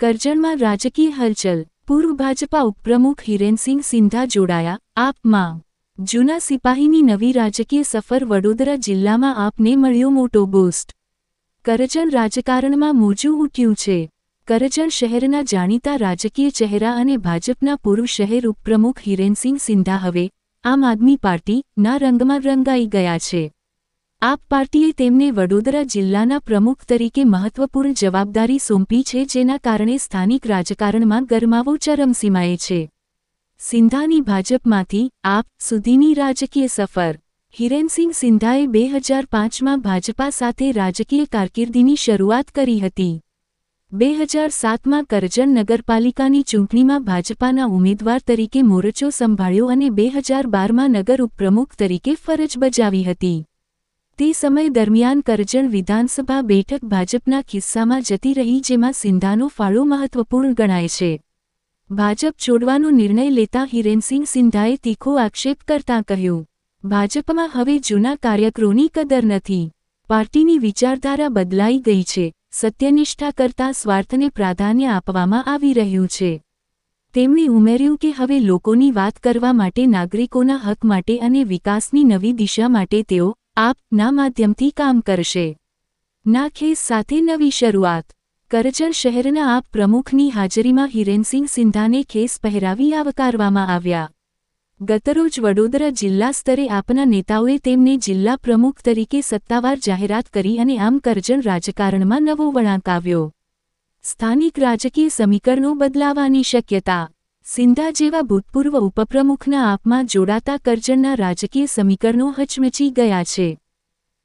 કરજણમાં રાજકીય હલચલ. પૂર્વ ભાજપા ઉપપ્રમુખ હિરેનસિંહ સિંધા જોડાયા. આપમાં જૂના સિપાહીની નવી રાજકીય સફર વડોદરા જિલ્લામાં આપને મળ્યો મોટો બૂસ્ટ કરજણ રાજકારણમાં મોજું ઉઠ્યું છે. કરજણ શહેરના જાણીતા રાજકીય ચહેરા અને ભાજપના પૂર્વ શહેર ઉપપ્રમુખ હિરેનસિંહ સિંધા હવે આમ આદમી પાર્ટીના રંગમાં રંગાઈ ગયા છે. આપ પાર્ટીએ તેમને વડોદરા જિલ્લાના પ્રમુખ તરીકે મહત્વપૂર્ણ જવાબદારી સોંપી છે, જેના કારણે સ્થાનિક રાજકારણમાં ગરમાવો ચરમસીમાએ છે. સિંધાની ભાજપમાંથી આપ સુધીની રાજકીય સફર. હિરેનસિંહ સિંધાએ બે હજાર પાંચમાં ભાજપા સાથે રાજકીય કારકિર્દીની શરૂઆત કરી હતી. બે હજાર સાતમાં કરજણ નગરપાલિકાની ચૂંટણીમાં ભાજપાના ઉમેદવાર તરીકે મોરચો સંભાળ્યો અને બે હજાર બારમાં નગર ઉપપ્રમુખ તરીકે ફરજ બજાવી હતી. તે સમય દરમિયાન કરજણ વિધાનસભા બેઠક ભાજપના ખિસ્સામાં જતી રહી જેમાં સિંધાનો ફાળો મહત્વપૂર્ણ ગણાય છે. ભાજપ છોડવાનો નિર્ણય લેતા હિરેનસિંહ સિંધાએ તીખો આક્ષેપ કરતાં કહ્યું, ભાજપમાં હવે જૂના કાર્યકરોની કદર નથી. પાર્ટીની વિચારધારા બદલાઈ ગઈ છે. સત્યનિષ્ઠા કરતા સ્વાર્થને પ્રાધાન્ય આપવામાં આવી રહ્યું છે. તેમણે ઉમેર્યું કે હવે લોકોની વાત કરવા માટે નાગરિકોના હક માટે અને વિકાસની નવી દિશા માટે તેઓ આપના માધ્યમથી કામ કરશે. ના ખેસ સાથે નવી શરૂઆત. કરજણ શહેરના આપ પ્રમુખની હાજરીમાં હિરેનસિંહ સિંધાને ખેસ પહેરાવી આવકારવામાં આવ્યા. ગતરોજ વડોદરા જિલ્લા સ્તરે આપના નેતાઓએ તેમને જિલ્લા પ્રમુખ તરીકે સત્તાવાર જાહેરાત કરી અને આમ કરજણ રાજકારણમાં નવો વળાંક આવ્યો. સ્થાનિક રાજકીય સમીકરણો બદલાવાની શક્યતા. સિંધા જેવા ભૂતપૂર્વ ઉપપ્રમુખના આપમાં જોડાતા કરજણના રાજકીય સમીકરણો હચમચી ગયા છે.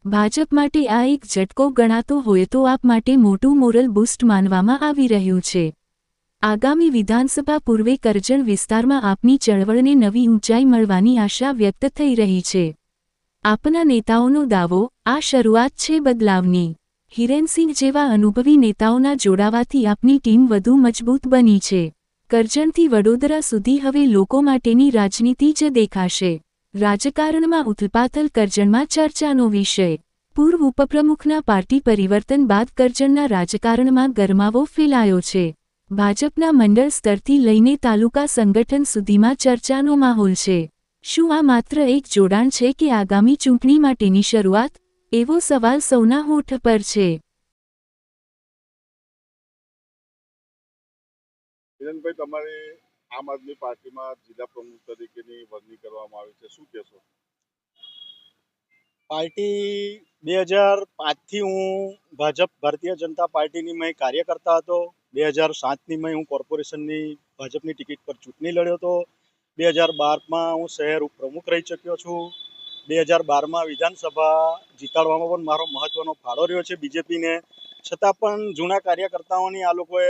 ભાજપ માટે આ એક ઝટકો ગણાતો હોય તો આપ માટે મોટું મોરલ બુસ્ટ માનવામાં આવી રહ્યું છે. આગામી વિધાનસભા પૂર્વે કરજણ વિસ્તારમાં આપની ચળવળને નવી ઊંચાઈ મળવાની આશા વ્યક્ત થઈ રહી છે. આપના નેતાઓનો દાવો, આ શરૂઆત છે બદલાવની. હિરેનસિંહ જેવા અનુભવી નેતાઓના જોડાવાથી આપની ટીમ વધુ મજબૂત બની છે. કરજણથી વડોદરા સુધી હવે લોકો માટેની રાજનીતિ જ દેખાશે. રાજકારણમાં ઉથલપાથલ કરજણમાં ચર્ચાનો વિષય. પૂર્વ ઉપપ્રમુખના પાર્ટી પરિવર્તન બાદ કરજણના રાજકારણમાં ગરમાવો ફેલાયો છે. ભાજપના મંડળ સ્તરથી લઈને તાલુકા સંગઠન સુધીમાં ચર્ચાનો માહોલ છે. શું આ માત્ર એક જોડાણ છે કે આગામી ચૂંટણી માટેની શરૂઆત? એવો સવાલ સૌના હોઠ પર છે. કિરણભાઈ, તમારી આમ આદમી પાર્ટીમાં જિલ્લા પ્રમુખ તરીકેની વરણી કરવામાં આવી છે. શું કહેશો? પાર્ટી બે હજાર પાંચથી હું ભાજપ ભારતીય જનતા પાર્ટીની મેં કાર્યકર્તા હતો. બે હજાર સાતની મેં હું કોર્પોરેશનની ભાજપની ટિકિટ પર ચૂંટણી લડ્યો હતો. બે હજાર બારમાં હું શહેર પ્રમુખ રહી ચક્યો છું. બે હજાર બારમાં વિધાનસભા જીતાડવામાં પણ મારો મહત્વનો ફાળો રહ્યો છે બીજેપીને. છતાં પણ જૂના કાર્યકર્તાઓની આ લોકોએ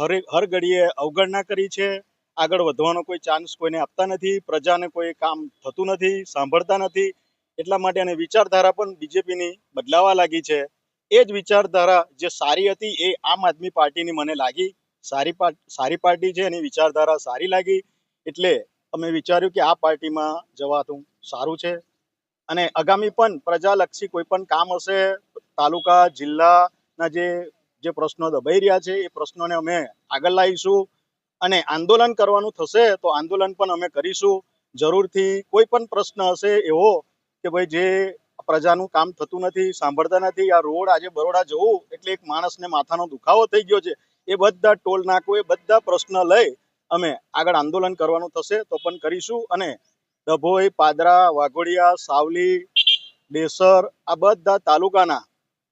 હર હર ઘડીએ અવગણના કરી છે. આગળ વધવાનો કોઈ ચાન્સ કોઈને આપતા નથી. પ્રજાને કોઈ કામ થતું નથી, સાંભળતા નથી. એટલા માટે અને વિચારધારા પણ બીજેપીની બદલાવા લાગી છે. એ જ વિચારધારા જે સારી હતી એ આમ આદમી પાર્ટીની મને લાગી. સારી સારી પાર્ટી છે, એની વિચારધારા સારી લાગી. એટલે અમે વિચાર્યું કે આ પાર્ટીમાં જવાતું સારું છે. અને આગામી પણ પ્રજાલક્ષી કોઈ પણ કામ હશે, તાલુકા, જિલ્લાના જે જે પ્રશ્નો દબાઈ રહ્યા છે, એ પ્રશ્નોને અમે આગળ લાવીશું અને આંદોલન કરવાનું થશે તો આંદોલન પણ અમે કરીશું. જરૂરથી કોઈ પણ પ્રશ્ન હશે એવો કે ભાઈ જે પ્રજાનું કામ થતું નથી, સાંભળતા નથી, આ રોડ આજે બરોડા જવું એટલે એક માણસને માથાનો દુખાવો થઈ ગયો છે, એ બધા ટોલ નાકો, એ બધા પ્રશ્ન લઈ અમે આગળ આંદોલન કરવાનું થશે તો પણ કરીશું અને ડભોઈ, પાદરા, વાઘોડિયા, સાવલી, ડેસર આ બધા તાલુકાના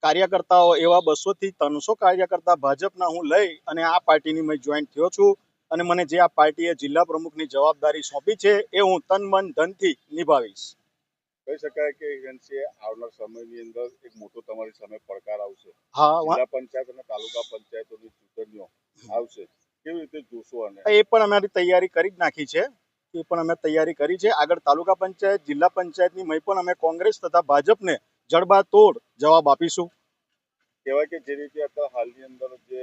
કાર્યકર્તાઓ એવા બસો થી ત્રણસો કાર્યકર્તા ભાજપના હું લઈ અને આ પાર્ટીની મેં જોઈન થયો છું. અને મને જે આ પાર્ટીએ જિલ્લા પ્રમુખની જવાબદારી સોંપી છે એ હું તન મન ધનથી નિભાવીશ. કહી શકાય કે એજન્સીએ આવનાર સમયની અંદર એક મોટો તમારી સામે પડકાર આવશે. હા જિલ્લા પંચાયત અને તાલુકા પંચાયતોની ચૂંટણીઓ આવશે. કેવી રીતે જોશો અને એ પણ અમારી તૈયારી કરી જ નાખી છે. એ પણ અમે તૈયારી કરી છે. આગળ તાલુકા પંચાયત જિલ્લા પંચાયતની મય પણ અમે કોંગ્રેસ તથા ભાજપને જડબાતોડ જવાબ આપીશું. કહેવાય કે જે રીતે અત્યારે હાલની અંદર જે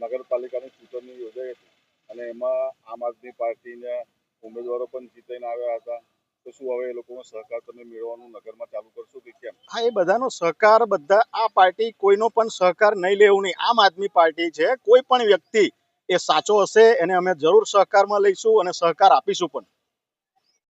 નગરપાલિકાની ચૂંટણી યોજાઈ હતી અને એમાં આમ આદમી પાર્ટીના ઉમેદવારો પણ જીતાઈને આવ્યા હતા, તો શું હવે એ લોકોનો સહકાર તમે મેળવવાનું નગરમાં ચાલુ કરશો કે કેમ? હા, એ બધાનો સહકાર બધા, આ પાર્ટી કોઈનો પણ સહકાર નહીં લેવું નહીં. આમ આદમી પાર્ટી છે, કોઈ પણ વ્યક્તિ એ સાચો હશે, એને અમે જરૂર સહકારમાં લઈશું અને સહકાર આપીશું પણ.